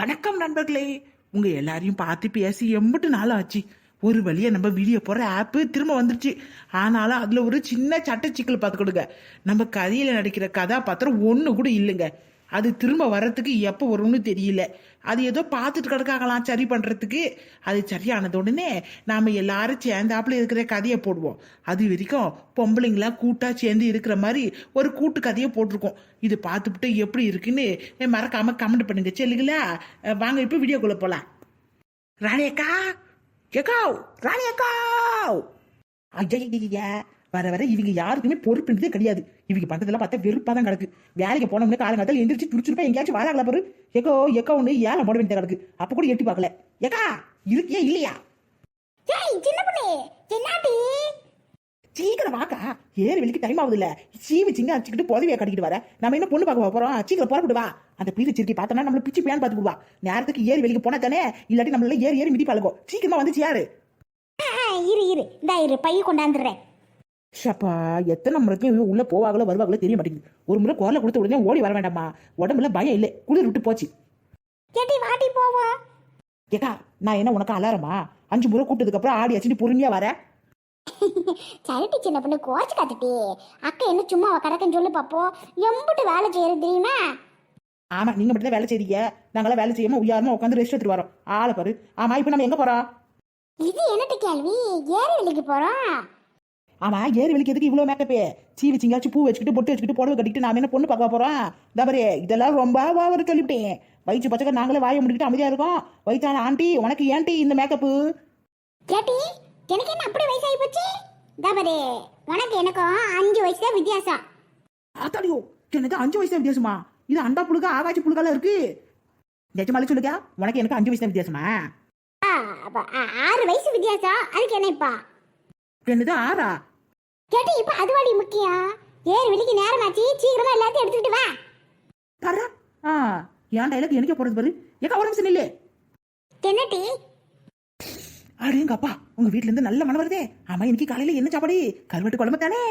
வணக்கம் நண்பர்களே. உங்க எல்லாரையும் பார்த்து பேசி எம்பிட்டு நாள் ஆச்சு ஒரு வழியாக நம்ம வீடியோ போகிற ஆப்பு திரும்ப வந்துருச்சு. ஆனாலும் அதில் ஒரு சின்ன சட்ட சிக்கல் பார்த்து கொடுங்க. நம்ம கதையில் நடிக்கிற கதாபாத்திரம் ஒன்று கூட இல்லைங்க. அது திரும்ப வர்றதுக்கு எப்போ வரும்னு தெரியல. அது ஏதோ பார்த்துட்டு கிடக்காகலாம் சரி பண்ணுறதுக்கு அது சரியானது உடனே நாம் எல்லாரும் சேர்ந்தாப்புல இருக்கிற கதையை போடுவோம். அது வரைக்கும் பொம்பளைங்களாம் கூட்டாக சேர்ந்து இருக்கிற மாதிரி ஒரு கூட்டு கதையை போட்டிருக்கோம். இது பார்த்துப்புட்டு எப்படி இருக்குன்னு மறக்காம கமெண்ட் பண்ணுங்க. செல்லுங்களா? வாங்க இப்போ வீடியோக்குள்ளே போகலாம் ராணி அக்கா எக்காவ் ராணி அக்காவ் ஐயா வர வர இவங்க யாருக்குமே பொறுப்புன்றதே கிடையாது. இவங்க பண்றதெல்லாம் பார்த்தா வெறுப்பா தான் கிடக்கு. வேலைக்கு போனோம்னு காலங்காலத்தில் எந்திரிச்சு துடிச்சிருப்பா எங்கேயாச்சும் வராங்களா பாரு. எக்கோ எக்கோ ஒன்று ஏழை போட வேண்டியது கிடக்கு. அப்ப கூட எட்டி பார்க்கல. எக்கா இருக்கியா இல்லையா? சின்ன பொண்ணு என்னாடி? சீக்கிரம் வாக்கா. ஏறு வெளிக்கு டைம் ஆகுது இல்ல சீவி சிங்க அடிச்சுக்கிட்டு புதவியா கட்டிக்கிட்டு வர. நம்ம என்ன பொண்ணு பார்க்க போறோம்? சீக்கிரம் புறப்பட்டு வா. அந்த பீரி சிரிக்கி பார்த்தோம்னா நம்மள பிச்சு பேன் பார்த்து விடுவா நேரத்துக்கு ஏறி வெளிக்கு போனா தானே? இல்லாட்டி நம்மள ஏறி ஏறி மிதி பழகும் சீக்கிரமா வந்து யாரு? ஆ, இரு இரு. இந்த இரு பைய கொண்டாந்துடுறேன். ஷப்பா எத்தனை முறைக்கும் இவங்க உள்ள போவாங்களோ வருவாங்களோ தெரிய மாட்டேங்குது. ஒரு முறை குரலை கொடுத்த உடனே ஓடி வர வேண்டாமா உடம்புல பயம் இல்லை. குளிர் விட்டு போச்சு. ஏடி வாடி போவோம் ஏக்கா நான் என்ன உனக்கு அலாரமா? அஞ்சு முறை கூப்பிட்டதுக்கு அப்புறம் ஆடி அடிச்சுட்டு பொறுமையா வர. சரிட்டி சின்ன பொண்ணு கோச்சு காத்துட்டி. அக்கா என்ன சும்மா கிடக்குன்னு சொல்லு பாப்போம். எம்பிட்டு வேலை செய்யறது தெரியுமா? ஆமா நீங்க மட்டும் தான் வேலை செய்றீங்க. நாங்களாம் வேலை செய்யாம உயாரமா உட்காந்து ரெஸ்ட் எடுத்துட்டு வரோம். ஆளை பாரு. ஆமா இப்போ நம்ம எங்க போறோம்? இது என்னட்டு கேள்வி? ஏறு வெளிக்கு போறோம்? ஆமா ஏறு வெளிக்கு எதுக்கு இவ்வளவு மேக்கப்பே சீவி சிங்காச்சும் பூ வச்சுக்கிட்டு பொட்டு வச்சுக்கிட்டு புடவை கட்டிக்கிட்டு நாம என்ன பொண்ணு பார்க்க போறோம்? தவறு இதெல்லாம் ரொம்ப வாவர சொல்லிவிட்டேன். வயிற்று பச்சை நாங்களே வாயை முடிக்கிட்டு அமைதியா இருக்கோம். வயிற்றான ஆண்டி உனக்கு ஏன்டி இந்த மேக்கப்பு கேட்டி எனக்கு என்ன அப்படி வயசாகி போச்சு? தபரே உனக்கு எனக்கும் அஞ்சு வயசு தான் வித்தியாசம். ஆத்தாடியோ என்னது அஞ்சு வயசு தான் வித்தியாசமா? இது அண்டா புழுக ஆகாய்ச்சி புழுகால இருக்கு. நிஜமாலே சொல்லுங்க உனக்கு எனக்கு அஞ்சு வயசு தான் வித்தியாசமா? ஆறு வயசு வித்தியாசம். அதுக்கு என்ன இப்பா? என்னது ஆறா? கேட்டி இப்ப அதுவாடி முக்கியம். ஏறு வெளிக்கு நேரமாச்சு சீக்கிரமா எல்லாத்தையும் எடுத்துக்கிட்டு வா. பாரு ஆ என் டைலாக் எனக்கே போறது பாரு. ஏக்கா ஒரு நிமிஷம் நில்லு. என்னட்டி அடேங்க அப்பா உங்க வீட்ல இருந்து நல்ல மனம் வருதே. ஆமா இன்னைக்கு காலையில என்ன சாப்பாடு? கருவாட்டு குழம்பு தானே.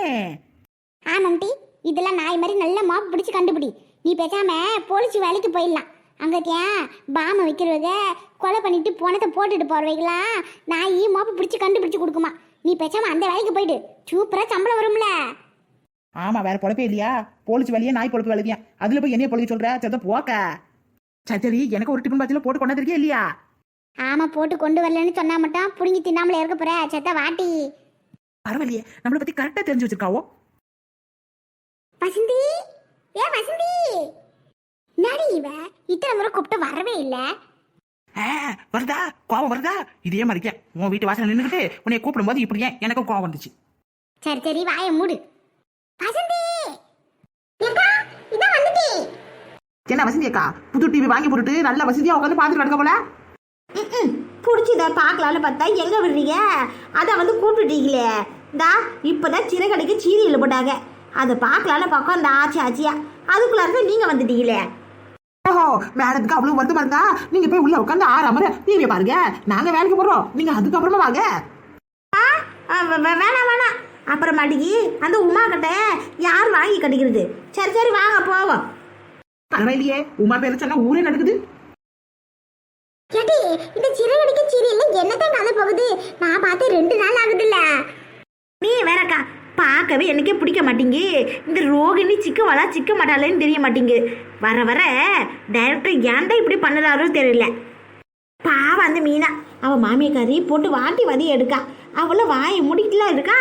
ஆமாம்டி இதெல்லாம் நாய் மாதிரி நல்ல மாப்பு பிடிச்சு கண்டுபிடி. நீ பேசாம போலீஸ் வேலைக்கு போயிடலாம். அங்க தியான் பாம வைக்கிறவங்க கொலை பண்ணிட்டு பணத்தை போட்டுட்டு போறவைகளாம் நாய் மாப்பு பிடிச்சு கண்டுபிடிச்சு கொடுக்குமா. நீ பேசாம அந்த வேலைக்கு போயிடு. சூப்பரா சம்பளம் வரும்ல. ஆமா வேற பொழப்பே இல்லையா? போலீஸ் வேலையே நாய் பொழப்பு வேலையா அதுல போய் என்னைய பொழுது சொல்ற? சத்த போக்க. சரி சரி எனக்கு ஒரு டிஃபன் பாத்தியில போட்டு கொண்டாந்துருக்கே இல்லையா? ஆமா போட்டு கொண்டு வரலன்னு சொன்னா மட்டும் புடுங்கி தின்னாமல இருக்க போற செத்த வாட்டி. பரவாயில்லையே நம்மளை பத்தி கரெக்டா தெரிஞ்சு வச்சிருக்காவோ? வசந்தி ஏ வசந்தி. நடி இவ? இத்தனை முறை கூப்பிட்டு வரவே இல்லை. வருதா? கோவம் வருதா? இதே மாதிரிக்க உன் வீட்டு வாசல் நின்றுக்கிட்டு உன்னை கூப்பிடும் போது இப்படி ஏன்? எனக்கும் கோவம் வந்துச்சு. சரி சரி வாயை மூடு. வசந்தி! என்ன வசந்தி அக்கா? புது டிவி வாங்கி போட்டுட்டு நல்ல வசதியா உட்காந்து பாத்துட்டு கிடக்க போல? பிடிச்சத பார்க்கலான்னு பார்த்தா எங்க விடுறீங்க? அதை வந்து கூப்பிட்டுட்டீங்களே. இந்தா இப்போதான் சிறகடிக்கு சீரியல் போட்டாங்க. அதை பார்க்கலான்னு பார்க்க அந்த ஆச்சி ஆச்சியா. அதுக்குள்ளார நீங்க வந்துட்டீங்களே. ஓஹோ மேடத்துக்கு அவ்வளவு வருத்தமா இருந்தா நீங்க போய் உள்ள உட்காந்து ஆறாம டிவியை பாருங்க. நாங்க வேலைக்கு போறோம். நீங்க அதுக்கப்புறமா வாங்க. ஆ, வே- வே- வேணாம் வேணாம். அப்புறமாட்டிக்கு அந்த உமா கிட்ட யார் வாங்கி கட்டிக்கிறது? சரி சரி வாங்க போவோம். பரவாயில்லையே. உமா பேர சொன்னா ஊரே நடக்குது. கேட்டி இந்த சிறகடிக்க சீரியல்ல என்னதான் கதை போகுது? நான் பார்த்து ரெண்டு நாள் ஆகுதுல்ல. நீ வேறக்கா பார்க்கவே எனக்கே பிடிக்க மாட்டேங்கு இந்த ரோகிணி சிக்க வளா சிக்க மாட்டாளேன்னு தெரிய மாட்டேங்கு வர வர டைரக்டர் ஏன்டா இப்படி பண்ணுறாரோ தெரியல. பாவம் அந்த மீனா. அவள் மாமியக்காரி போட்டு வாட்டி வதி எடுக்கா. அவள வாயை முடிக்கலாம் இருக்கா?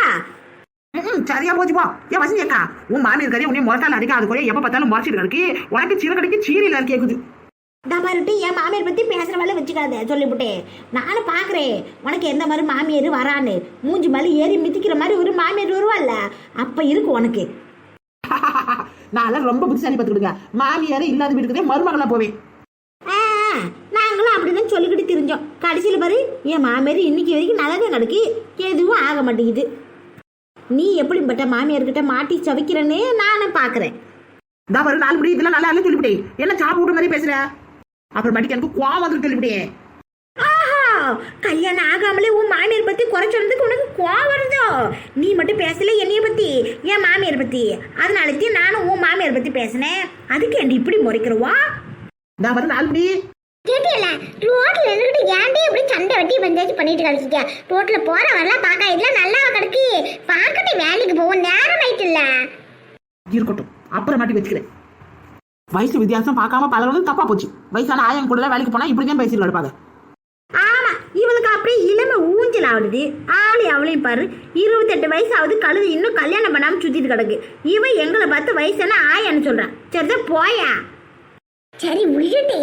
ம், சரியா போச்சுப்பா ஏன் வசந்தி அக்கா உன் மாமியார் கறி உன்னை முறத்தால அடிக்க அது கூட எப்போ பார்த்தாலும் முறைச்சிட்டு இருக்கு உனக்கு சின்ன கடைக்கு சீரியல் கேட்குது தபாருட்டு என் மாமியார் பற்றி வேலை வச்சுக்காத. சொல்லிவிட்டேன். நானும் பார்க்குறேன் உனக்கு எந்த மாதிரி மாமியார் வரான்னு. மூஞ்சி மேலே ஏறி மிதிக்கிற மாதிரி ஒரு மாமியார் வருவாள்ல. அப்போ இருக்கு உனக்கு. நான் ரொம்ப புத்திசாலி பார்த்துக்கிடுங்க மாமியாரே இல்லாத வீட்டுக்கு மருமகளா போவேன். ஆ, நாங்களும் அப்படிதான் சொல்லிக்கிட்டு தெரிஞ்சோம். கடைசியில் பாரு என் மாமியார் இன்னைக்கு வரைக்கும் நல்லா தான் கிடக்கு எதுவும் ஆக மாட்டேங்குது. நீ எப்படிப்பட்ட மாமியார்கிட்ட மாட்டி சவிக்கிறேன்னு நானும் பார்க்குறேன் இந்த ஒரு நாலு முடி இதெல்லாம் நல்லா இல்ல சொல்லிவிட்டே என்ன சாப்பிட்டு மாதிரி பேசுற? அப்புறம் மடிக்கு எனக்கு கோவம் வந்து சொல்லிவிட்டே ஆஹா கல்யாணம் ஆகாமலே உன் மாமியார் பத்தி குறை சொன்னதுக்கு உனக்கு கோவம் வருதோ? நீ மட்டும் பேசல என்னைய பத்தி என் மாமியார் பத்தி. அதனாலத்தையும் நானும் உன் மாமியார் பத்தி பேசினேன். அதுக்கு ஏன்டி இப்படி முறைக்கிறவா? இந்த ஒரு நாலு கேட்டியல ரோட்ல நின்றுட்டு ஏன்டே இப்படி சண்டை வட்டி பஞ்சாயத்து பண்ணிட்டு கிடக்கீங்க? ரோட்ல போற வரலாம் பார்க்க இதெல்லாம் நல்லா கிடக்கு. பார்க்கட்டு வேலைக்கு போவோம் நேரம் ஆயிட்டுல்ல. இருக்கட்டும் அப்புறமாட்டி வச்சுக்கிறேன். வயசு வித்தியாசம் பார்க்காம பழகிறது தப்பா போச்சு. வயசான ஆயம் கூட வேலைக்கு போனா இப்படி தான் பேசிட்டு கிடப்பாங்க ஆமா இவளுக்கு அப்படியே இளமை ஊஞ்சல் ஆடுது ஆளை அவளையும் பாரு இருபத்தெட்டு வயசு ஆகுது கழுது இன்னும் கல்யாணம் பண்ணாம சுத்திட்டு கிடக்கு. இவன் எங்களை பார்த்து வயசான ஆயான்னு சொல்றான். சரிதான் போயா. சரி விட்டுட்டு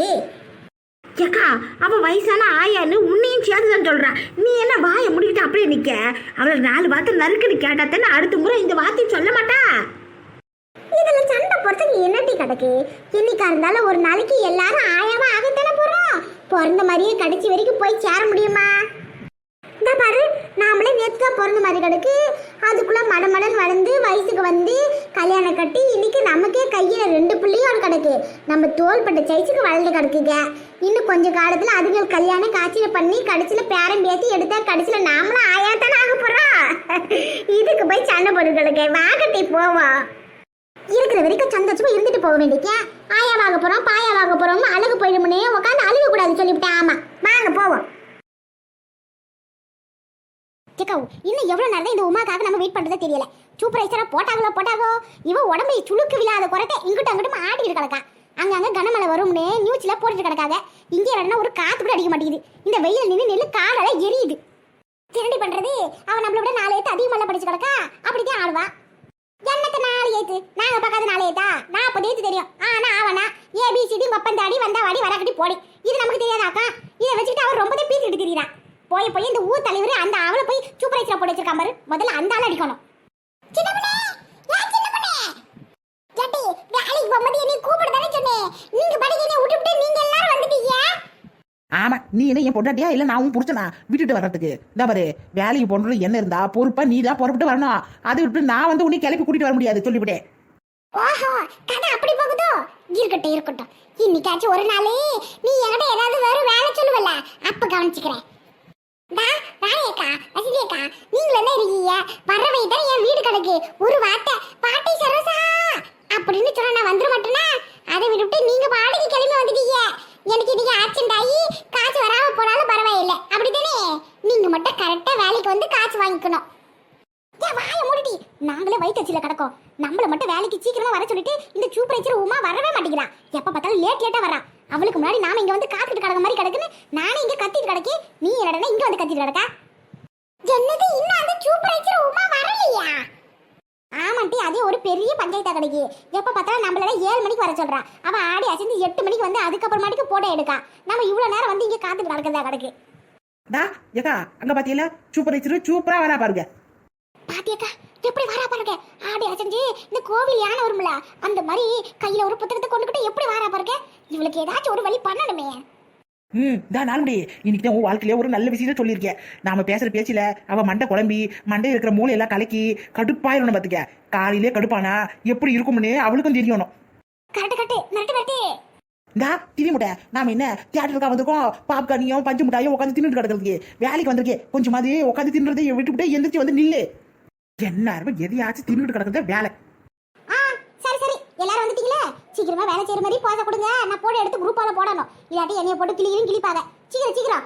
ஏக்கா அவ வயசான ஆயான்னு உன்னையும் சேர்த்து தான் சொல்றான். நீ என்ன வாயை முடிக்கிட்டு அப்படியே நிக்க? அவளை நாலு வார்த்தை நறுக்குன்னு கேட்டா தானே அடுத்த முறை இந்த வார்த்தையும் சொல்ல மாட்டா? இதுல சண்டை போறதுக்கு என்னட்டி கிடக்கு என்னைக்கா இருந்தாலும் ஒரு நாளைக்கு எல்லாரும் ஆயாவா ஆகத்தானே போறோம்? பிறந்த மாதிரியே கடைசி வரைக்கும் போய் சேர முடியுமா? இந்த பாரு நாமளே நேற்று தான் பிறந்த மாதிரி கிடக்கு அதுக்குள்ள மடமடன் வளர்ந்து வயசுக்கு வந்து கல்யாணம் கட்டி இன்னைக்கு நமக்கே கையில ரெண்டு புள்ளியும் கிடக்கு நம்ம தோள்பட்ட சைஸுக்கு வளர்ந்து கிடக்குங்க இன்னும் கொஞ்சம் காலத்துல அதுங்க கல்யாணம் காட்சியில பண்ணி கடைசியில பேரம் பேசி எடுத்தா கடைசியில நாமளும் ஆயாத்தானே ஆக போறோம்? இதுக்கு போய் சண்டை போட்டு கிடக்கு வாகட்டி போவோம். இருக்கிற வரைக்கும் சந்தோஷமா இருந்துட்டு போக வேண்டியது. ஆயா வாங்க போறோம் பாயா வாங்க போறோம் அழகு போயிடுமுனே உட்காந்து அழுக கூடாது சொல்லிவிட்டேன். ஆமா வாங்க போவோம். சிக்கா இன்னும் எவ்வளோ நேரம் இந்த உமாக்காக நம்ம வெயிட் பண்ணுறது தெரியல. சூப்பரைசராக போட்டாங்களோ போட்டாகோ இவ உடம்பை சுளுக்கு விழாத குறைக்க இங்கிட்டும் அங்கிட்டும் ஆடிட்டு கிடக்கா. அங்கங்கே கனமழை வரும்னு நியூஸில் போட்டுட்டு கிடக்காங்க. இங்கே வேணா ஒரு காற்று கூட அடிக்க மாட்டேங்குது. இந்த வெயில் நின்று நெல் காலெல்லாம் எரியுது. திருடி பண்ணுறது அவன் நம்மள விட நாலு ஏத்து அதிகமெல்லாம் படிச்சு கிடக்கா. அப்படித்தான் ஆடுவான் என்னத்த நாலு ஏத்து? நாங்க பார்க்காத நாலு ஏத்தா? நாற்பது ஏத்து தெரியும். ஆனா அவனா ஏபிசிடி மப்பந்தாடி வந்தா வாடி வரக்கட்டி போடி. இது நமக்கு தெரியாதாக்கா? இதை வச்சுக்கிட்டு அவர் ரொம்பவே பீத்திட்டு திரியிறான். போய் போய் இந்த ஊர் தலைவர் அந்த அவளை போய் சூப்பர்வைசரா போட்டு வச்சிருக்கான் பாரு. முதல்ல அந்த ஆள் அடிக்கணும் சின்னப்பனே, ஏன் சின்னப்பனே? ஏட்டி, வேலைக்கு போகும்போது என்னை கூப்பிடுதானே சொன்னேன். நீங்க பாட்டுக்கு என்னை விட்டுப்புட்டு நீங்க எல்லாரும் வந்துட்டீங்க. ஆமா நீ என்ன என் பொண்டாட்டியா? இல்ல நான் உன் புடிச்சனா விட்டுட்டு வர்றதுக்கு. இந்த பாரு வேலைக்கு போனது என்ன இருந்தா பொறுப்பா நீ தான் புறப்பட்டு வரணும். அதை விட்டு நான் வந்து உன்னை கிளப்பி கூட்டிட்டு வர முடியாது சொல்லிவிட்டேன். ஓஹோ கதை அப்படி போகுதோ? இருக்கட்டும் இருக்கட்டும். இன்னைக்காச்சும் ஒரு நாள் நீ என்கிட்ட ஏதாவது வேற வேலை சொல்லுவல்ல? அப்ப கவனிச்சுக்கிறேன். டா, ராணி அக்கா, நீங்களும் என்ன இருக்கீங்க? வர்றவை தான் என் வீடு கிடக்கு. ஒரு வார்த்தை, பாட்டி சரோசா! அப்படின்னு சொன்னா நான் வந்துட மாட்டேனா? அதை விட்டுவிட்டு நீங்க பாட்டுக்கு கிளம்பி வந்துட்டீங்க. எனக்கு இன்னைக்கு ஆக்சிடென்ட் ஆகி காசு வராம போனாலும் பரவாயில்லை. அப்படிதானே? நீங்க மட்டும் கரெக்டா வேலைக்கு வந்து காசு வாங்கிக்கணும் ஏன் வாயை மூடிடி நாங்களே கிடக்கோம் நம்மள மட்டும் வேலைக்கு சீக்கிரமா வர சொல்லிட்டு இந்த சூப்பர்வைசர் உமா வரவே மாட்டேங்கிறா. எப்ப பார்த்தாலும் லேட் லேட்டா வரா அவளுக்கு முன்னாடி நாம இங்க வந்து காத்துட்டு கிடக்க மாதிரி கிடக்குன்னு நானே இங்க கத்திட்டு கிடக்கி நீ என்னடா இங்க வந்து கத்திட்டு கிடக்கா? என்னது இன்னும் அந்த சூப்பர்வைசர் உமா வரலையா? ஆமாண்டி அதே ஒரு பெரிய பஞ்சாயத்தா கிடைக்கு. எப்ப பார்த்தாலும் நம்மள ஏழு மணிக்கு வர சொல்றா. அவ ஆடி அசைந்து எட்டு மணிக்கு வந்து அதுக்கப்புறமாட்டிக்கு போட்டோ எடுக்கா. நம்ம இவ்வளவு நேரம் வந்து இங்க காத்துட்டு கிடக்கிறதா கிடக்கு? டா ஏக்கா அங்க பாத்தீங்களா? சூப்பர் வச்சிரு சூப்பரா வரா பாருங்க. பாத்தியக்கா எப்படி வரா பாருங்க? ஆடி அசைஞ்சு இந்த கோவில் யானை வரும்ல அந்த மாதிரி கையில ஒரு புத்தகத்தை கொண்டுகிட்டு எப்படி வரா பாருங்க? இவளுக்கு ஏதாச்சும் ஒரு வழி பண்ணணுமே. ம் தான் நாளுடி இன்னைக்கு தான் உன் வாழ்க்கையில ஒரு நல்ல விஷயத்த சொல்லியிருக்கேன். நாம பேசுற பேச்சில அவ மண்டை குழம்பி மண்டை இருக்கிற மூளை எல்லாம் கலக்கி கடுப்பாயிரணும் பாத்துக்க காலையிலே கடுப்பானா எப்படி இருக்கும்னு அவளுக்கும் தெரியணும். Correct correct. மிரட்டு மிரட்டு. இந்தா திரி முட்டை. நாம என்ன தியேட்டருக்கா வந்திருக்கோம். பாப்கார்னியும் பஞ்சு முட்டாயும் உட்காந்து தின்னுட்டு கிடக்கிறதுக்கு. வேலைக்கு வந்திருக்கே. கொஞ்சம் மாதிரி உட்காந்து தின்னுறதை விட்டுவிட்டு எந்திரிச்சு வந்து நில்லு. என்ன எதையாச்சும் தின்னுட்டு கிடக்கிறத வேலை. ஆ சரி சரி. எல்லாரும் வந்துட்டீங்களே? சீக்கிரமா வேலை செய்யற மாதிரி போத கொடுங்க. நான் போட எடுத்து குரூப்பால போடணும். இல்லாட்டி என்னைய போட்டு கிளியும் கிளிப்பாங்க சீக்கிரம் சீக்கிரம்.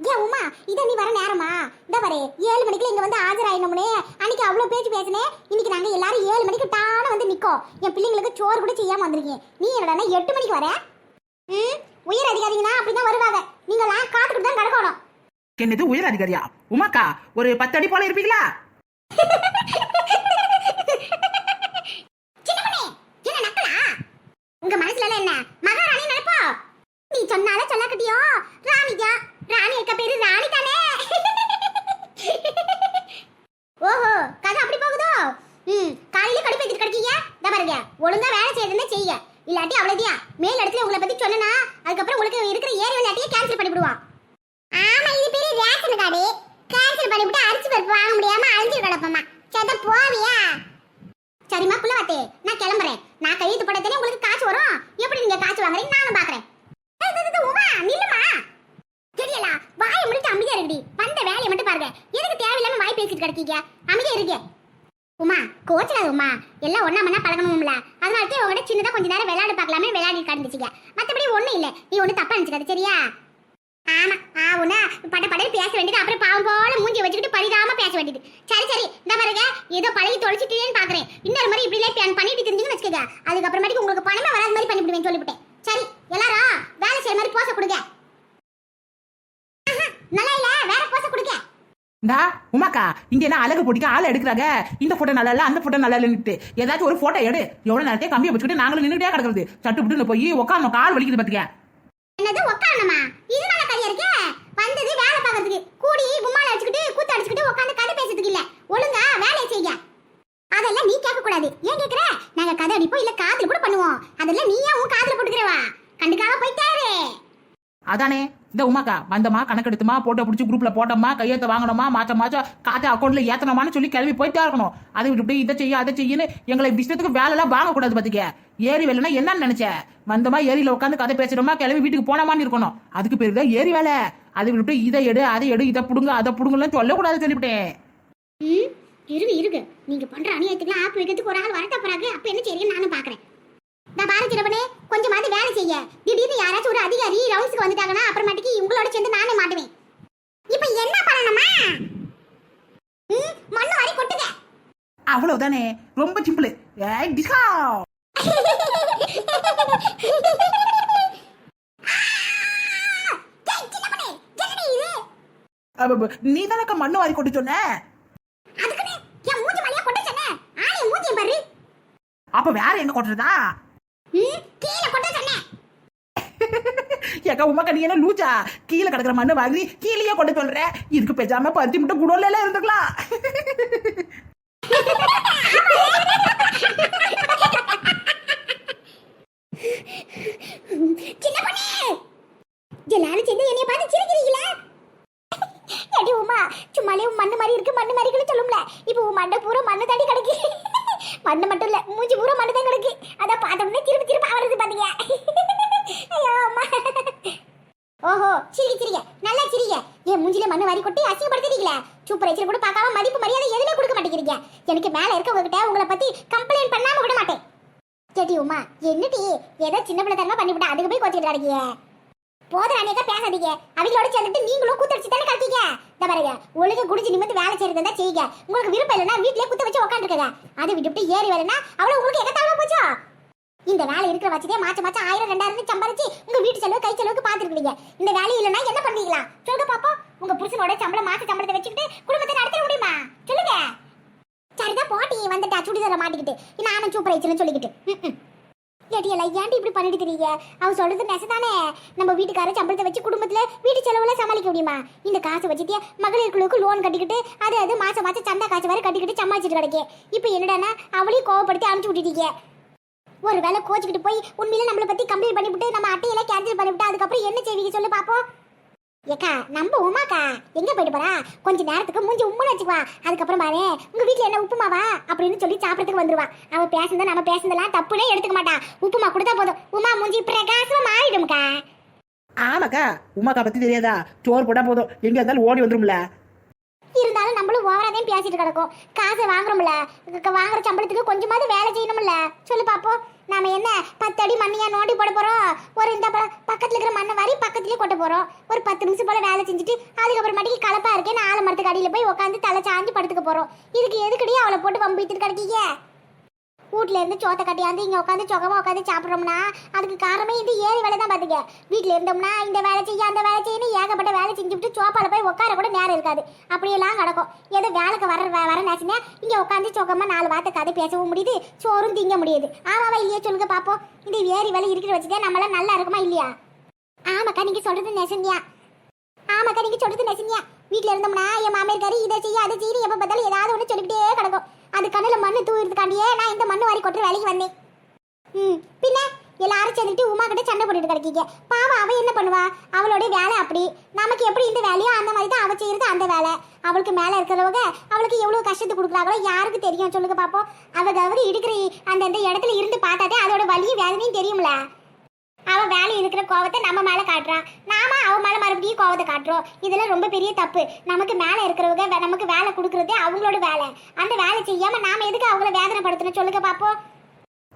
ஏன் உமா இதை நீ வர நேரமா? இந்த பாரு ஏழு மணிக்கு இங்க வந்து ஆஜராயினோம்னே. அன்னைக்கு அவ்வளவு பேச்சு பேசினே. இன்னைக்கு நாங்க எல்லாரும் ஏழு மணிக்கு டான வந்து நிக்கோம். என் பிள்ளைங்களுக்கு சோறு கூட செய்யாம வந்திருக்கீங்க. நீ என்னடா எட்டு மணிக்கு வர? ம்? உயர் அதிகாரிங்கன்னா அப்படிதான் வருவாங்க. நீங்களாம் காத்துக்கிட்டு தான் கிடக்கணும். என்னது உயர் அதிகாரியா? உமாக்கா ஒரு பத்து அடி போல இருப்பீங்களா? உங்க மனசுல என்ன? மகாராணி நினைப்போ? நீ சொன்னால சொல்லக்கட்டியோ? ராணிஜா. ராணி இருக்க பேரு ராணி தானே ஓஹோ கதை அப்படி போகுதோ? ம் காலையில கடுப்பு எடுத்து கிடைக்கீங்க. இந்த பாருங்க ஒழுங்கா வேலை செய்யறதுன்னா செய்யுங்க. இல்லாட்டி அவ்வளவுதியா மேல் இடத்துல உங்களை பத்தி சொன்னா அதுக்கப்புறம் உங்களுக்கு இருக்கிற ஏர் விளையாட்டியை கேன்சல் பண்ணிவிடுவான் ஆமா இது பெரிய ரேஷன் கார்டு கேன்சல் பண்ணிவிட்டு அரிசி பருப்பு வாங்க முடியாம அழிஞ்சு கிடப்போமா சத போவியா சரிம்மா புள்ளவாத்தே நான் கிளம்புறேன் நான் கையெழுத்து போட்டதே உங்களுக்கு காசு வரும் எப்படி நீங்க காசு வாங்குறீங்க நானும் பாக்குறேன் ஏய், இது, இது, உமா நில்லுமா தெரியலா வாயை முடிட்டு அமைதியா இருக்குடி வந்த வேலையை மட்டும் பாருங்க எதுக்கு தேவையில்லாம வாய் பேசிட்டு கிடக்கீங்க அமைதியா இருக்க உமா கோச்சலாது உமா. எல்லாம் ஒன்னா மண்ணா பழகணும்ல. அதனால உங்ககிட்ட சின்னதா கொஞ்ச நேரம் விளையாடு பார்க்கலாமே விளையாடி கடந்துச்சுங்க மற்றபடி ஒண்ணும் இல்லை. நீ ஒன்றும் தப்பா நினச்சிக்காது சரியா? ஆமா ஆவுனா பட படம் பேச வேண்டியது அப்புறம் பாவம் போல மூஞ்சி வச்சுக்கிட்டு பரிதாம பேச வேண்டியது. சரி சரி இந்த பாருங்க ஏதோ பழகி தொலைச்சிட்டேன்னு பாக்குறேன். இன்னொரு மாதிரி இப்படி பிளான் பண்ணிட்டு தெரிஞ்சுன்னு வச்சுக்கோங்க. அதுக்கப்புறமேட்டுக்கு உங்களுக்கு பணமே வராத மாதிரி பண்ணிவிடுவேன் சொல்லிவிட்டேன். சரி எல்லாரும் வேலை செய்யற மாதிரி போச கொடுங்க. நல்லா இல்ல வேற போச கொடுங்க. இந்தா உமாக்கா இங்க என்ன அழகு போட்டிக்க ஆள் எடுக்கிறாங்க. இந்த போட்டோ நல்லா இல்ல அந்த போட்டோ நல்லா இல்லைன்னுட்டு ஏதாச்சும் ஒரு போட்டோ எடு. எவ்வளவு நேரத்தையே கம்மியா வச்சுக்கிட்டு நாங்களும் நின்றுட்டே கிடக்குறது. சட்டு புட்டுன்னு போய் உட்காந்து கால் வலிக்குது பாத்துக்க. என்னது உட்காரணுமா இது நல்ல கதையா இருக்க வந்தது வேலை பாக்குறதுக்கு கூடி கும்மால அடிச்சுக்கிட்டு கூத்து அடிச்சுக்கிட்டு உட்காந்து கதை பேசுறதுக்கு இல்ல. ஒழுங்கா வேலையை செய்ய. அதெல்லாம் நீ கேட்க கூடாது ஏன் கேக்குற நாங்க கதை அடிப்போம் இல்ல காதுல கூட பண்ணுவோம். அதெல்லாம் நீ ஏன் உன் காதுல போட்டுக்கிறவா? கண்டுக்காம போயிட்டாரு அதானே? இந்த உமாக்கா வந்தமா கணக்கெடுத்துமா போட்டோ பிடிச்சி குரூப்ல போட்டோமா கையெழுத்த வாங்கணுமா மாற்ற மாச்சம் காத்து அக்கௌண்ட்ல ஏத்தனமான்னு சொல்லி கிளம்பி போயிட்டே இருக்கணும். அதை விட்டு இதை செய்ய அதை செய்யன்னு எங்களை விஷயத்துக்கு வேலை எல்லாம் வாங்கக்கூடாது பாத்துக்க. ஏரி வேலைன்னா என்னன்னு நினைச்ச? வந்தமா ஏரியில உட்காந்து கதை பேசுறோமா கிளம்பி வீட்டுக்கு போனோமான்னு இருக்கணும். அதுக்கு பேரு தான் ஏரி வேலை. அதை விட்டு இதை எடு அதை எடு இதை புடுங்க அதை புடுங்கலாம் சொல்லக்கூடாது சொல்லிவிட்டேன் இருங்க இருங்க. நீங்க பண்ற அநியாயத்துக்குலாம் ஆப் வைக்கிறதுக்கு ஒரு ஆள் வரட்ட போறாங்க அப்ப என்ன செய்றீங்கன்னு நானும் பாக்குறேன். நான் பாரு சிறவனே கொஞ்சமாவது வேலை செய்ய. திடீர்னு யாராச்சும் ஒரு அதிகாரி ரவுண்ட்ஸ்க்கு வந்துட்டாங்கன்னா அப்புறமேட்டுக்கு உங்களோட சேர்ந்து நானே மாட்டுவேன். இப்போ என்ன பண்ணணுமா? ம் மண்ணு வாரி கொட்டுங்க. அவ்வளவுதானே ரொம்ப சிம்பிள் ஏய் சின்ன இது? நீ தானக்கா மண்ணு வாரி சொன்ன? கொட்ட பாரு. அப்ப வேற எங்க கொட்டுறதா? கீழே கொட்ட சொன்னேன். ஏக்கா உமாக்கா நீ என்ன லூச்சா? கீழே கிடக்குற மண்ணு வாங்கி கீழேயே கொண்டு சொல்ற. இதுக்கு பேசாம பருத்தி முட்டை குடோல எல்லாம் இருந்துக்கலாம் சின்ன பொண்ணே, எல்லாரும் சேர்ந்து என்னைய பார்த்து சிரிக்கிறீங்களா? ஏடி உமா, சும்மாலே உன் மண்ணு மாதிரி இருக்கு மண்ணு மாதிரி இருக்குன்னு சொல்லும்ல இப்போ உன் மண்டை பூரா மண்ணு தாண்டி கிடக்கு மண்ணு மட்டும் இல்ல மூஞ்சி பூரா மண்ணு தான் கிடக்கு அதான் பார்த்தோம்னா திரும்ப திரும்ப ஆவறது பாத்தீங்க ஐயோ அம்மா ஓஹோ சிரிக்க சிரிக்க நல்லா சிரிக்க என் மூஞ்சில மண்ணு வாரி கொட்டி அசிங்கப்படுத்திட்டீங்களே சூப்பர் கூட பார்க்காம மதிப்பு மரியாதை எதுவுமே கொடுக்க எனக்கு மேல இருக்கவங்ககிட்ட உங்களை பத்தி கம்ப்ளைண்ட் பண்ணாம விட மாட்டேன். கேட்டி உமா என்னடி? ஏதோ சின்ன பிள்ளை தரமா பண்ணிவிட்டா அதுக்கு போய் கோச்சிட்டு கிடைக்கிய போதும் அன்னைக்கா பேசாதீங்க. அவங்களோட சேர்ந்துட்டு நீங்களும் கூத்தடிச்சு தானே கட்டிக்க இந்த பாருங்க ஒழுங்கு குடிச்சு நிமித்து வேலை செய்யறது தான் செய்யுங்க. உங்களுக்கு விருப்பம் இல்லைன்னா வீட்டிலே குத்த வச்சு உட்காந்துருக்கங்க அதை விட்டுவிட்டு ஏறி வரேன்னா அவ்வளோ உங்களுக்கு எகத்தாம போச்சோ? இந்த வேலை இருக்கிற வச்சதே மாச்ச மாச்சம் ஆயிரம் ரெண்டாயிரம் சம்பாரிச்சு உங்க வீட்டு செலவு கை செலவுக்கு பாத்துருக்கீங்க. இந்த வேலை இல்லைன்னா என்ன பண்ணுவீங்களா? சொல்லுங்க பாப்போம். உங்க புருஷனோட சம்பளம் மாச சம்பளத்தை வச்சுக்கிட்டு குடும்பத்தை நடத்த முடியுமா? வந்துட்டா சுடிதார மாட்டிக்கிட்டு. நானும் சூப்பர் ஆயிடுச்சுன்னு சொல்லிக்கிட்டு. ம்ம். ஏடி எல்லாம் ஏன்டி இப்படி பண்ணிட்டு தெரியுங்க? அவன் சொல்றது நெசதானே நம்ம வீட்டுக்காரர் சம்பளத்தை வச்சு குடும்பத்துல வீட்டு செலவுல சமாளிக்க முடியுமா? இந்த காசை வச்சுட்டு மகளிர் குழுவுக்கு லோன் கட்டிக்கிட்டு அது அது மாசம் மாசம் சந்தா காசு வேற கட்டிக்கிட்டு சமாளிச்சுட்டு கிடைக்கே. இப்போ என்னடான்னா அவளையும் கோவப்படுத்தி அனுப்பிச்சு விட்டுட்டீங்க. ஒரு வேளை கோச்சிக்கிட்டு போய் உண்மையில நம்மளை பத்தி கம்ப்ளைண்ட் பண்ணிவிட்டு நம்ம அட்டையெல்லாம் கேன்சல் பண்ணிவிட்டு அதுக்கப்புறம் என்ன செய்வீங்க சொல்லு பாப்போம். ஏக்கா நம்ம உமாக்கா எங்க போயிட்டு போறா? கொஞ்ச நேரத்துக்கு மூஞ்சி உம்முன்னு வச்சுக்குவா. அதுக்கப்புறம் பாரு உங்க வீட்டுல என்ன உப்புமாவா? அப்படின்னு சொல்லி சாப்பிடறதுக்கு வந்துருவா. அவ பேசுனத நம்ம பேசுனதெல்லாம் தப்புனே எடுத்துக்க மாட்டா. உப்புமா கொடுத்தா போதும். உமா மூஞ்சி பிரகாசமா மாறிடும்க்கா. ஆமாக்கா உமாக்கா பத்தி தெரியாதா? சோறு போட்டா போதும். எங்க இருந்தாலும் ஓடி வந்துரும்ல. இருந்தாலும் நம்மளும் ஓவராதையும் பேசிட்டு கிடக்கும். காசை வாங்குறோம்ல வாங்குற சம்பளத்துக்கு கொஞ்சமாவது வேலை செய்யணும்ல. சொல்லு பார்ப்போம் நாம என்ன பத்து அடி மண்ணையா நோண்டி போட போறோம்? ஒரு இந்த பக்கத்துல இருக்கிற மண்ணை வாரி பக்கத்துலயே கொட்ட போறோம். ஒரு பத்து நிமிஷம் போல வேலை செஞ்சுட்டு அதுக்கப்புறமாட்டிக்கு கலப்பா இருக்கேன் நாலு மரத்துக்கு அடியில போய் உட்காந்து தலை சாஞ்சு படுத்துக்க போறோம். இதுக்கு எதுக்கடி அவளை போட்டு வம்பித்துட்டு கிடைக்கீங்க? வீட்ல இருந்து சோத்தை கட்டியாந்து இங்க உட்காந்து சொகமா உட்காந்து சாப்பிட்றோம்னா அதுக்கு காரணமே இது ஏறி வேலை தான் பாத்துக்க. வீட்டில் இருந்தோம்னா இந்த வேலை செய்ய அந்த வேலை செய்யணும் ஏகப்பட்ட வேலை செஞ்சுட்டு சோப்பால போய் உட்கார கூட நேரம் இருக்காது. அப்படியெல்லாம் கிடக்கும். ஏதோ வேலைக்கு வர வ- வர நேசினா இங்க உட்காந்து சொகமா நாலு வார்த்தை கதை பேசவும் முடியுது சோறும் திங்க முடியுது. ஆமாவா இல்லையே சொல்லுங்க பாப்போம். இந்த ஏறி வேலை இருக்கிற வச்சுதான் நம்மளாம் நல்லா இருக்குமா இல்லையா? ஆமாக்கா நீங்க சொல்றது நெசந்தியா ஆமாக்கா நீங்க சொல்றது நெசந்தியா வீட்ல இருந்தோம்னா என் மாமியார் கறி இதை செய்ய அதை செய்ய எப்ப பார்த்தாலும் ஏதாவது அது கண்ணில் மண்ணு தூவிறதுக்காண்டியே நான் இந்த மண்ணு வாரி கொட்டுற வேலைக்கு வந்தேன்? ம் பின்ன எல்லாரும் சேர்ந்துட்டு உமா கிட்ட சண்டை போட்டுட்டு கிடைக்கீங்க. பாவம் அவள் என்ன பண்ணுவா? அவளோட வேலை அப்படி. நமக்கு எப்படி இந்த வேலையோ அந்த மாதிரி தான் அவள் செய்கிறது அந்த வேலை. அவளுக்கு மேலே இருக்கிறவங்க அவளுக்கு எவ்வளோ கஷ்டத்தை கொடுக்குறாங்களோ யாருக்கு தெரியும்? சொல்லுங்க பார்ப்போம் அவள் அவங்க இருக்கிற அந்த அந்த இடத்துல இருந்து பார்த்தாதே அதோட வலியும் வேதனையும் தெரியும்ல. அவ வேலை இருக்கிற கோவத்தை நம்ம மேல காட்டுறான் நாம அவ மேல மறுபடியும் கோவத்தை காட்டுறோம். இதெல்லாம் ரொம்ப பெரிய தப்பு. நமக்கு மேல இருக்கிறவங்க நமக்கு வேலை கொடுக்கறதே அவங்களோட வேலை. அந்த வேலை செய்யாம நாம எதுக்கு அவங்கள வேதனைப்படுத்தணும்? சொல்லுங்க பாப்போம்.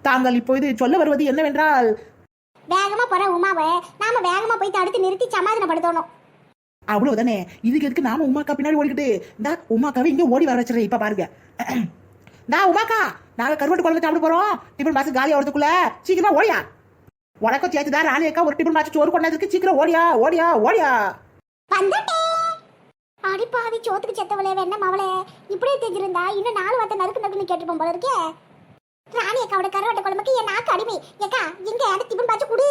தாங்கள் இப்போது சொல்ல வருவது என்னவென்றால் வேகமா போற உமாவை. நாம வேகமா போய் தடுத்து நிறுத்தி சமாதானப்படுத்தணும். அவ்வளவுதானே. இதுக்கு எதுக்கு நாம உமாக்கா பின்னாடி ஓடிக்கிட்டு? இந்தா உமாக்காவை இங்க ஓடி வர வச்சிடறேன். இப்ப பாருங்க. டா உமாக்கா நாங்க கருவாட்டு குழம்பு சாப்பிட போறோம். டிஃபன் பாக்ஸ் காலி ஆகிறதுக்குள்ள சீக்கிரமா ஓடியா? உனக்கும் சேர்த்து ராணி அக்கா ஒரு டிபன் மாச்சு சோறு கொண்டாதுக்கு சீக்கிரம் ஓடியா ஓடியா ஓடியா. வந்துட்டே. அடி பாவி சோத்துக்கு செத்தவளே வெண்ண மவளே? இப்படியே தெரிஞ்சிருந்தா இன்னும் நாலு வார்த்தை நறுக்கு நறுக்குன்னு கேட்டுப்போம் போல இருக்கே. ராணி அக்காவோட கருவாட்ட குழம்புக்கு என் நாக்கு அடிமை. ஏக்கா இங்க அந்த டிபன் பாச்சு குடு.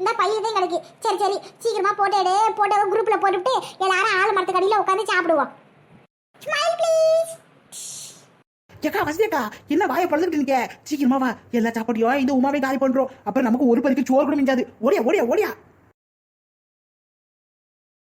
இந்த பையன் தான் கிடைக்கு. சரி சரி சீக்கிரமா போட்டு போட்டோ குரூப்ல போட்டுவிட்டு எல்லாரும் ஆள் மரத்துக்கு அடியில உட்காந்து சாப்பிடுவோம். ஸ்மைல் ப்ளீஸ் ஏக்கா வசதியக்கா என்ன வாயை பழந்துக்கிட்டு நிக்க சீக்கிரமா வா. எல்லா சாப்பாட்டையும் இந்த உமாவே காலி பண்றோம். அப்புறம் நமக்கு ஒரு பருக்கு சோறு கூட மிஞ்சாது. ஓடியா ஓடியா ஓடியா.